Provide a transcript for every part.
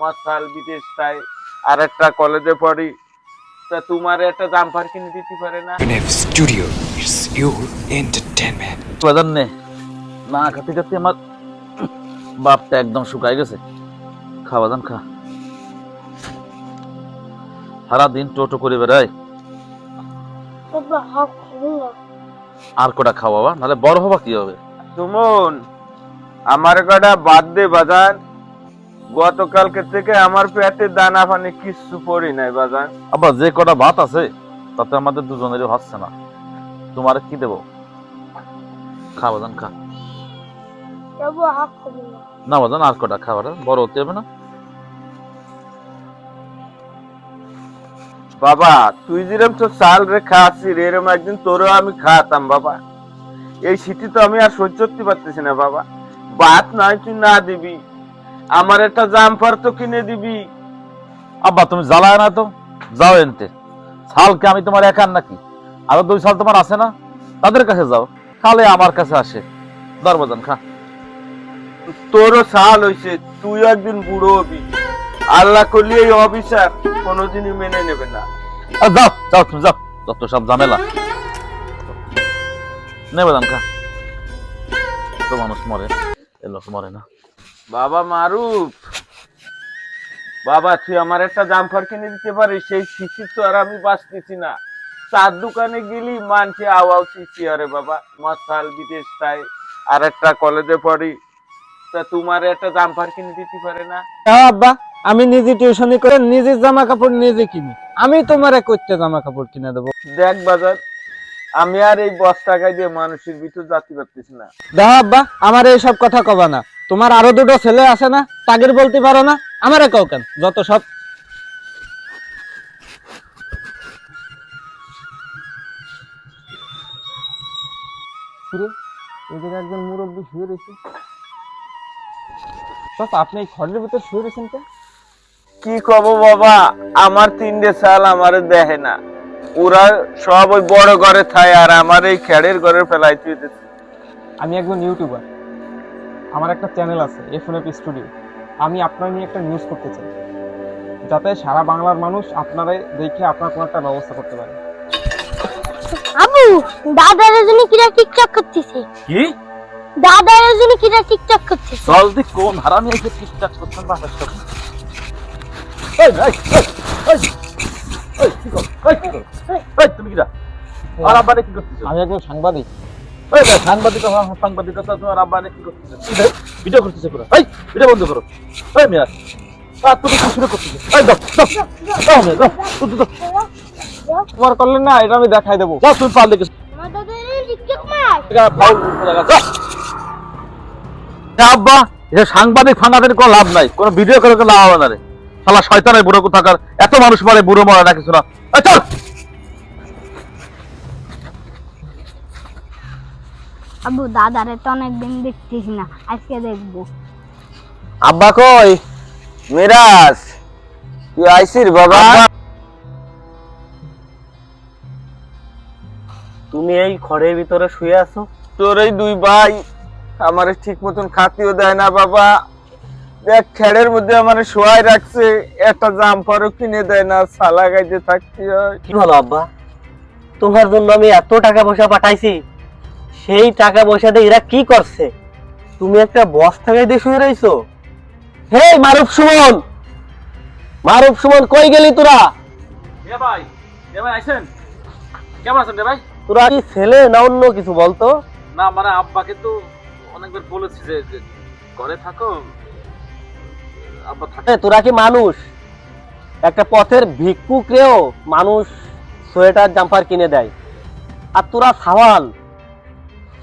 মশাল বিদেশ তাই আর একটা কলেজে পড়ি। তা তোমার একটা জাম্পার কিনে দিতে পারে না? Studio is your entertainment. বাজার নে না খাতে খাতে আমার বাপটা একদম শুকাই গেছে। খাওয়া দান খা। সারা দিন টোটো করে বেড়াই আর কটা খাওয়াবা নাহলে বড় হবা কি হবে? সুমন আমার কটা বাদ দে বাজান। গতকালকে থেকে আমার পেটে দানা পানি কিচ্ছু পড়ি নাই বাজান। আবার যে কটা ভাত আছে তাতে আমাদের দুজনেরই হচ্ছে না তোমার কি দেবো? খা বাজান খা। না। বাজান আর কটা খাওয়াটা বড় হতে হবে না? বাবা তুই যেরকম তো চাল রে খাচ্ছি রে এরকম একদিন তোরও আমি খাওয়াতাম বাবা। এই শীতে তো আমি আর সহ্য করতে পারতেছি না বাবা। ভাত নয় তুই না দিবি। আমার একটা জাম্পার তো কিনে দিবি। আব্বা তুমি জ্বালায় না তো? যাও এনতে। ছালকে আমি তোমার একার নাকি? আরও দুই সাল তোমার আছে না? তাদের কাছে যাও। খালে আমার কাছে আসে। দরবাজান খা। তোরও সাল হইছে তুই একদিন বুড়ো হবি। আল্লাহ করলি এই অবিচার কোনোদিনই মেনে নেবে না। যাও যাও তুমি যাও। যত সব ঝামেলা। নেবে খা। তো মানুষ মরে এ লোক মরে না। বাবা মারুফ। বাবা তুই আমার একটা জাম্পার কিনে দিতে পারিস সেই শিশির তো আর আমি বাঁচতেছি না। চার দোকানে গেলি মানছে আওয়াও শিশি আরে বাবা মশাল বিদেশ তাই আর একটা কলেজে পড়ি। তা তোমার একটা জাম্পার কিনে দিতে পারে না? হ্যাঁ আব্বা আমি নিজে টিউশনি করে নিজের জামা কাপড় নিজে কিনি। আমি তোমারে করতে জামা কাপড় কিনে দেবো। দেখ বাজার আমি আর এই বস টাকায় দিয়ে মানুষের ভিতর যাতে পারতেছি না। দেখো আব্বা আমার এইসব কথা কবা না। তোমার আরও দুটো ছেলে আছে না তাগের বলতে পারো না? আমারে কও কেন? যত সব একজন মুরব্বী শুয়ে রয়েছে। আপনি এই ঘরের ভিতর শুয়ে রয়েছেন কেন? কি কব বাবা আমার তিনটে সাল আমারে দেখে না। ওরা সব ওই বড় ঘরে থাকে আর আমার এই খেড়ের ঘরে ফেলাই আমি একজন ইউটিউবার। আমার একটা চ্যানেল আছে এফএনএফ স্টুডিও আমি আপনার নিয়ে একটা নিউজ করতে চাই। যাতে সারা বাংলার মানুষ আপনারা দেখে আপনার কোনো একটা ব্যবস্থা করতে পারে। আবু দাদার জন্য কিরা টিকটক করতেছে? কি? দাদার জন্য কিরা টিকটক করতেছে? জলদি কোন হারামি এসে ঠিকঠাক করছেন বাসার সব এই, এই, এই, এই, এই, কি করো? এই, কি করো? এই, তুমি কিরা? আর আব্বারে কি করতেছো? আমি একজন সাংবাদিক। সাংবাদিকতা তোমার। তোমার করলেন না, এটা আমি দেখাই দেবো। তুমি পারলে আব্বা এটা সাংবাদিক ফাঙ্গাদের কোনো লাভ নাই। কোনো ভিডিও করে কোনো লাভ হবে না রে। শালা শয়তানের বুড়ো কোথাকার। এত মানুষ মারে, বুড়ো মরে না? কিছু না চল! আবু দাদারে তো অনেকদিন দেখতেছি না আজকে দেখব। আব্বা কই? মিরাজ তুই আইসির বাবা? তুমি এই ঘরের ভিতরে শুয়ে আছো? তোর এই দুই ভাই আমারে ঠিক মতন খাতিও দেয় না বাবা। দেখ খেড়ের মধ্যে আমারে শোয়াই রাখছে একটা জাম্পারও কিনে দেয় না সালা গাইতে থাকতে হয়। কি বলো আব্বা? তোমার জন্য আমি এত টাকা পয়সা পাঠাইছি। সেই টাকা পয়সা দিয়ে এরা কি করছে? তুমি একটা বস্তা গায়ে দিয়ে শুয়ে রইছো? হে মারুফ সুমন! মারুফ সুমন কই গেলি তোরা? ভাই ভাই আইছেন কেমন আছেন ভাই? তোরা কি ছেলে না অন্য কিছু বলতো? না মানে আব্বাকে তো অনেকবার বলেছি যে যে ঘরে থাকো। আব্বা থাকে তোরা কি মানুষ? একটা পথের ভিক্ষুকরেও মানুষ সোয়েটার জাম্পার কিনে দেয়। আর তোরা সাওয়াল।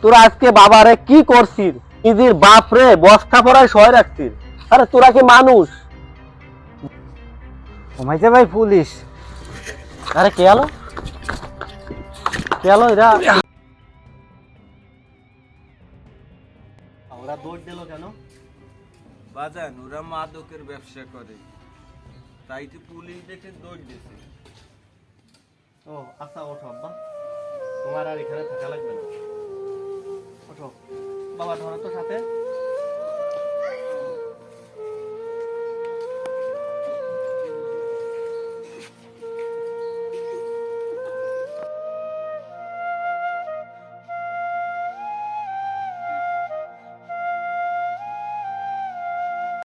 তোরা আজকে বাবারে কি করছিস? নিজের বাপ রে বস্তা পরায় সয় রাখছিস। আরে তোরা কি মানুষ? ঘুমাইছে ভাই পুলিশ। আরে কে আলো কে আলো এরা? ওরা দৌড় দিল কেন? বাজান ওরা মাদকের ব্যবসা করে। তাই তো পুলিশ দেখে দৌড় দিছে। ও আচ্ছা ওঠো আব্বা। তোমার আর এখানে থাকা লাগবে না। বাবা ধরো তো সাথে।